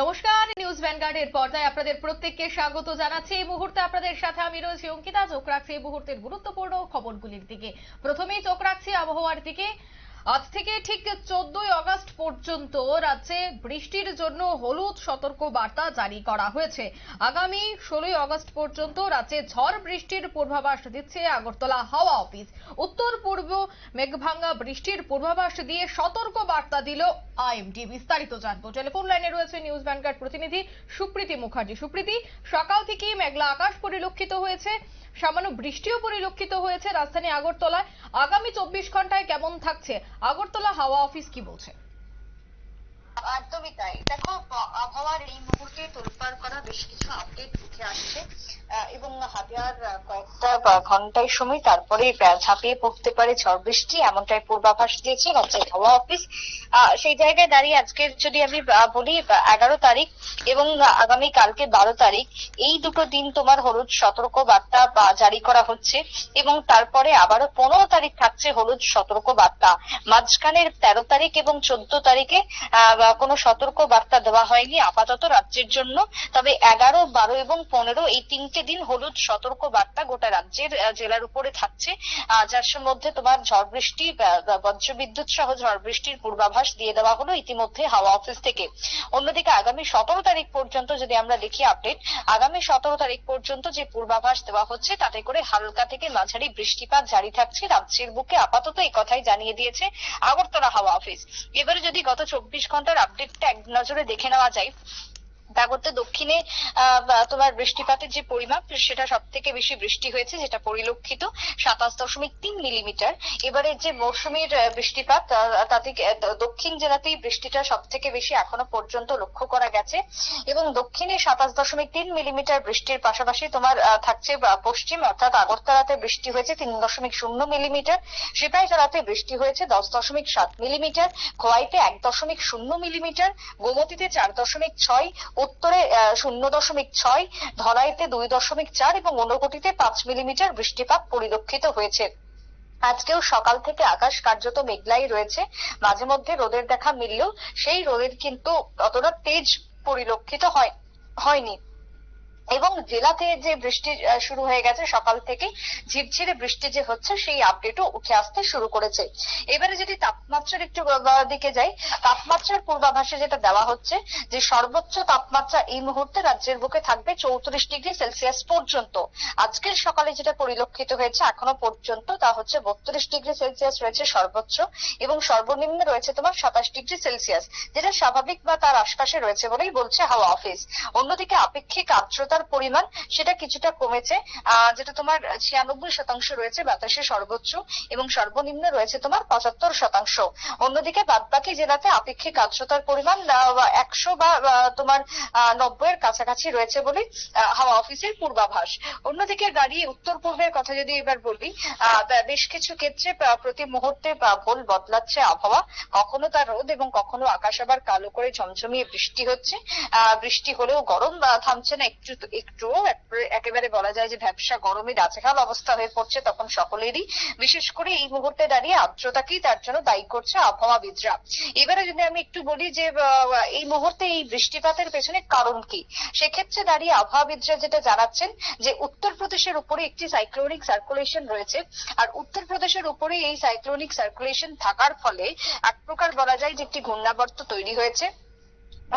নমস্কার, নিউজ ভ্যানগার্ডের পর্দায় আপনাদের প্রত্যেককে স্বাগত জানাচ্ছি। এই মুহূর্তে আপনাদের সাথে আমি রয়েছি অঙ্কিতা। চোখ রাখছি এই মুহূর্তের গুরুত্বপূর্ণ খবরগুলির দিকে। প্রথমেই চোখ রাখছি আবহাওয়ার দিকে। আজ থেকে ঠিক চোদ্দই আগস্ট পর্যন্ত রাজ্যে বৃষ্টির জন্য হলুদ সতর্ক বার্তা জারি করা হয়েছে। আগামী ষোলোই আগস্ট পর্যন্ত রাজ্যে ঝড় বৃষ্টির পূর্বাভাস দিচ্ছে আগরতলা হাওয়া অফিস। উত্তর পূর্ব মেঘভাঙ্গা বৃষ্টির পূর্বাভাস দিয়ে সতর্ক বার্তা দিল আইএমডি। বিস্তারিত জানব। টেলিফোন লাইনে রয়েছে নিউজ ভ্যানগার্ড প্রতিনিধি সুপ্রীতি মুখার্জি। সুপ্রীতি, সকাল থেকেই মেঘলা আকাশ পরিলক্ষিত হয়েছে। সামান্য বৃষ্টিও পরিলক্ষিত হয়েছে রাজধানী আগরতলায়। আগামী চব্বিশ ঘন্টায় কেমন থাকছে? আগরতলা হাওয়া অফিস কি বলছে? একদমই তাই। দেখো আবহাওয়ার এই মুহূর্তে তোলপাড় করা বেশ কিছু আপডেট উঠে আসছে এবং হাতে কয়েকটা বা ঘণ্টার সময় তারপরে ঝাঁপিয়ে পড়তে পারে ঝড় বৃষ্টি এমনটাই পূর্বাভাস দিয়েছে রাজ্যের হাওয়া অফিস সেই জায়গায় দাঁড়িয়ে আজকের যদি আমি বলি এগারো তারিখ এবং আগামী কালকে বারো তারিখ এই দুটো দিন তোমার হলুদ সতর্ক বার্তা জারি করা হচ্ছে এবং তারপরে আবারও পনেরো তারিখ থাকছে হলুদ সতর্ক বার্তা মাঝখানের তেরো তারিখ এবং চোদ্দ তারিখে আহ, কোনো সতর্ক বার্তা দেওয়া হয়নি আপাতত রাজ্যের জন্য। তবে এগারো, বারো এবং পনেরো এই তিনটে দিন হলুদ সতর্ক বার্তা গোটা রাজ্যের জেলার উপরে থাকছে। যার মধ্যে তোমার ঝড় বৃষ্টি বজ্রবিদ্যুৎ সহ ঝড় বৃষ্টির পূর্বাভাস দিয়ে দেওয়া হলো ইতিমধ্যে হাওয়া অফিস থেকে। অন্যদিকে আগামী সতেরো তারিখ পর্যন্ত যদি আমরা দেখি আপডেট, আগামী সতেরো তারিখ পর্যন্ত যে পূর্বাভাস দেওয়া হচ্ছে, তাতে করে হালকা থেকে মাঝারি বৃষ্টিপাত জারি থাকছে। রাজ্যের বুকে আপাতত এই কথাই জানিয়ে দিয়েছে আগরতলা হাওয়া অফিস। এবারে যদি গত চব্বিশ ঘণ্টার আপডেটটা এক নজরে দেখে নেওয়া যায়। তা করতে দক্ষিণে তোমার বৃষ্টিপাতের যে পরিমাপ, সেটা সব থেকে বেশি বৃষ্টি হয়েছে, যেটা পরিলক্ষিত, সাতাশ দশমিক তিন মিলিমিটার। এবারে যে মৌসুমীর বৃষ্টিপাত তাতে দক্ষিণ জেলাতেই বৃষ্টিটা সব থেকে বেশি এখনও পর্যন্ত লক্ষ্য করা গেছে। এবং দক্ষিণে সাতাশ দশমিক তিন মিলিমিটার বৃষ্টির পাশাপাশি তোমার থাকছে পশ্চিম, অর্থাৎ আগরতলাতে বৃষ্টি হয়েছে তিন দশমিক শূন্য মিলিমিটার, সিপাহীজলাতে বৃষ্টি হয়েছে দশ দশমিক সাত মিলিমিটার, খোয়াইতে এক দশমিক শূন্য মিলিমিটার, গোমতীতে চার দশমিক ছয় উত্তরে শূন্য দশমিক ছয়, ধলাইতে দুই দশমিক চার এবং ঊনকোটিতে পাঁচ মিলিমিটার বৃষ্টিপাত পরিলক্ষিত হয়েছে। আজকেও সকাল থেকে আকাশ কার্যত মেঘলাই রয়েছে। মাঝে মধ্যে রোদের দেখা মিললেও সেই রোদের কিন্তু অতটা তেজ পরিলক্ষিত হয়, হয়নি। এবং জেলাতে যে বৃষ্টি শুরু হয়ে গেছে সকাল থেকে ঝিরঝিরে বৃষ্টি যে হচ্ছে সেই আপডেটও উঠে আসতে শুরু করেছে। এবারে যদি তাপমাত্রার একটু দিকে যাই, তাপমাত্রার পূর্বাভাসে যেটা দেওয়া হচ্ছে যে সর্বোচ্চ তাপমাত্রা এই মুহূর্তে রাজ্যের বুকে থাকবে চৌত্রিশ ডিগ্রি সেলসিয়াস পর্যন্ত। আজকের সকালে যেটা পরিলক্ষিত হয়েছে এখনও পর্যন্ত তা হচ্ছে বত্রিশ ডিগ্রি সেলসিয়াস রয়েছে সর্বোচ্চ এবং সর্বনিম্ন রয়েছে তোমার সাতাশ ডিগ্রি সেলসিয়াস, যেটা স্বাভাবিক বা তার আশপাশে রয়েছে বলেই বলছে হাওয়া অফিস। অন্যদিকে আপেক্ষিক আর্দ্রতার পরিমাণ সেটা কিছুটা কমেছে। যেটা তোমার ছিয়ানব্বই শতাংশ রয়েছে বাতাসে সর্বোচ্চ এবং সর্বনিম্ন রয়েছে তোমার পঁচাত্তর শতাংশ। অন্যদিকে বাদবাকি জেলাতে আপেক্ষিক আর্দ্রতার পরিমাণ একশো বা তোমার নব্বই এর কাছাকাছি রয়েছে বলে হাওয়া অফিসের পূর্বাভাস। অন্যদিকে দাঁড়িয়ে উত্তর পূর্বের কথা যদি এবার বলি বেশ কিছু ক্ষেত্রে প্রতি মুহূর্তে ভোল বদলাচ্ছে আবহাওয়া। কখনো তার রোদ এবং কখনো আকাশ আবার কালো করে ঝমঝমিয়ে বৃষ্টি হচ্ছে। বৃষ্টি হলেও গরম থামছে না, একটু একটু একেবারে বলা যায় যে ভ্যাবসা গরমে ডাচেখাল অবস্থা হয়ে পড়ছে তখন সকলেরই। বিশেষ করে এই মুহূর্তে দাঁড়িয়ে আর্দ্রতাকেই তার জন্য দায়ী করছে আবহাওয়াবিদরা। এবারে যদি আমি একটু বলি যে এই মুহূর্তে এই বৃষ্টিপাতের পেছনে কারণ কি? সেক্ষেত্রে দাঁড়িয়ে আবহাওয়াবিদরা যেটা জানাচ্ছেন যে, উত্তরপ্রদেশের উপরে একটি সাইক্লোনিক সার্কুলেশন রয়েছে। আর উত্তরপ্রদেশের উপরে এই সাইক্লোনিক সার্কুলেশন থাকার ফলে এক প্রকার বলা যায় যে একটি ঘূর্ণাবর্ত তৈরি হয়েছে।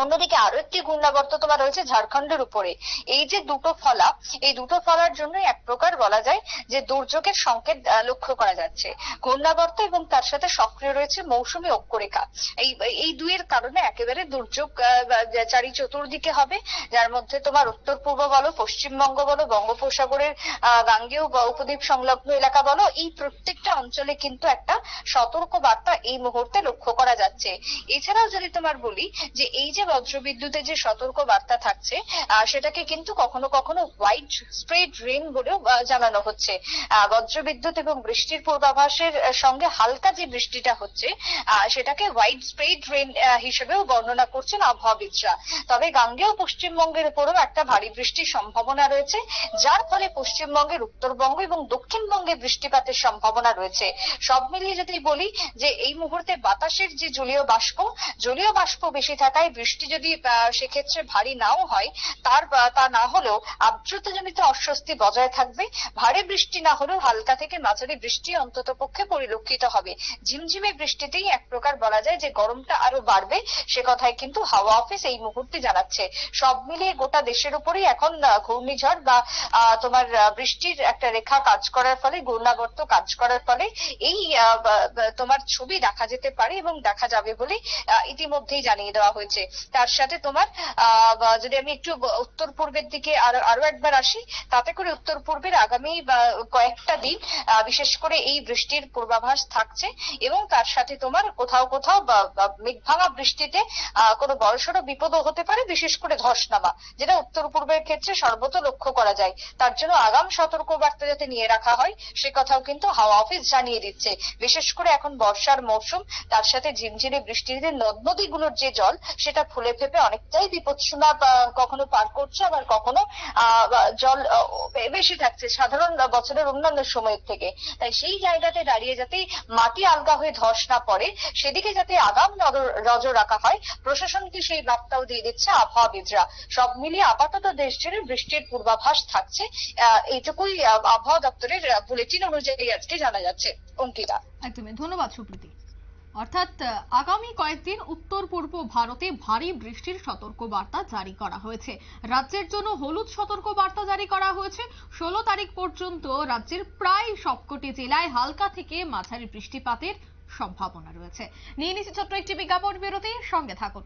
অন্যদিকে আরও একটি ঘূর্ণাবর্ত তোমার রয়েছে ঝাড়খণ্ডের উপরে। এই যে দুটো ফলা, এই দুটো ফলার জন্য এক প্রকার বলা যায় যে দুর্যোগের সংকেত লক্ষ্য করা যাচ্ছে। ঘূর্ণাবর্ত এবং তার সাথে সক্রিয় রয়েছে মৌসুমী অক্ষরেখা। এই এই দুইয়ের কারণে একেবারে দুর্যোগ চারি চতুর্দিকে হবে, যার মধ্যে তোমার উত্তর পূর্ব বলো পশ্চিমবঙ্গ বলো, বঙ্গোপসাগরের গাঙ্গেয় উপদ্বীপ সংলগ্ন এলাকা বলো, এই প্রত্যেকটা অঞ্চলে কিন্তু একটা সতর্ক বার্তা এই মুহূর্তে লক্ষ্য করা যাচ্ছে। এছাড়াও যদি তোমার বলি যে এই যে বজ্রবিদ্যুতের যে সতর্ক বার্তা থাকছে সেটাকে কিন্তু কখনো কখনো হোয়াইট স্প্রেড রেন বলেও জানানো হচ্ছে। বজ্রবিদ্যুৎ এবং বৃষ্টির পূর্বাভাসের সঙ্গে হালকা যে বৃষ্টিটা হচ্ছে সেটাকে হোয়াইট স্প্রেড রেন হিসেবেও বর্ণনা করছেন আবহাওয়াবিদরা। তবে গাঙ্গেয় পশ্চিমবঙ্গের উপরেও একটা ভারী বৃষ্টির সম্ভাবনা রয়েছে, যার ফলে পশ্চিমবঙ্গের উত্তরবঙ্গ এবং দক্ষিণবঙ্গে বৃষ্টিপাতের সম্ভাবনা রয়েছে। সব মিলিয়ে যদি বলি যে, এই মুহূর্তে বাতাসের যে জলীয় বাষ্প জলীয় বাষ্প বেশি থাকায় বৃষ্টি যদি সেক্ষেত্রে ভারী নাও হয়, তার তা না হলেও আর্দ্রতাজনিত অস্বস্তি বজায় থাকবে। ভারী বৃষ্টি না হলেও হালকা থেকে মাঝারি বৃষ্টি অন্তত পক্ষে পরিলক্ষিত হবে। ঝিমঝিমে বৃষ্টিতেই এক প্রকার বলা যায় যে গরমটা আরও বাড়বে, সে কথাই কিন্তু হাওয়া অফিস এই মুহূর্তে জানাচ্ছে। সব মিলিয়ে গোটা দেশের উপরেই এখন ঘূর্ণিঝড় বা তোমার বৃষ্টির একটা রেখা কাজ করার ফলে, ঘূর্ণাবর্ত কাজ করার ফলে এই তোমার ছবি দেখা যেতে পারে এবং দেখা যাবে বলে ইতিমধ্যেই জানিয়ে দেওয়া হয়েছে। তার সাথে তোমার যদি আমি একটু উত্তর পূর্বের দিকে আরও আরও একবার আসি, তাতে করে উত্তর পূর্বের আগামী কয়েকটা দিন বিশেষ করে এই বৃষ্টির পূর্বাভাস থাকছে এবং তার সাথে তোমার কোথাও কোথাও বা মেঘভাঙা বৃষ্টিতে কোনো বড়সড় বিপদও হতে পারে, বিশেষ করে ধসনামা, যেটা উত্তর পূর্বের ক্ষেত্রে সর্বত লক্ষ্য করা যায়। তার জন্য আগাম সতর্ক বার্তা যাতে নিয়ে রাখা হয়, সে কথাও কিন্তু হাওয়া অফিস জানিয়ে দিচ্ছে। বিশেষ করে এখন বর্ষার মৌসুম, তার সাথে ঝিমঝিমে বৃষ্টিতে নদ নদীগুলোর যে জল, সেটা ফুলে ফেপে অনেকটাই বিপদসীমা কখনো পার করছে, আবার কখনো জল বেশি থাকছে সাধারণ বছরের অন্যান্য সময়ের থেকে। তাই সেই জায়গাতে দাঁড়িয়ে যাতে মাটি আলগা হয়ে ধস না পড়ে, সেদিকে যাতে আগাম নজর- রাখা হয় প্রশাসনকে সেই বার্তাও দিয়ে দিচ্ছে আবহাওয়াবিদরা সব মিলিয়ে আপাতত দেশ জুড়ে বৃষ্টির পূর্বাভাস থাকছে। এইটুকুই আবহাওয়া দপ্তরের বুলেটিন অনুযায়ী আজকে জানা যাচ্ছে। অঙ্কিতা। একদমই। ধন্যবাদ, সুপ্রীতি। অর্থাৎ আগামী কয়েকদিন উত্তর পূর্ব ভারতে ভারী বৃষ্টির সতর্ক বার্তা জারি করা হয়েছে। রাজ্যের জন্য হলুদ সতর্ক বার্তা জারি করা হয়েছে। ষোলো তারিখ পর্যন্ত রাজ্যের প্রায় সবকটি জেলায় হালকা থেকে মাঝারি বৃষ্টিপাতের সম্ভাবনা রয়েছে। নিয়ে নিচ্ছি ছোট্ট একটি বিজ্ঞাপন বিরতি। সঙ্গে থাকুন।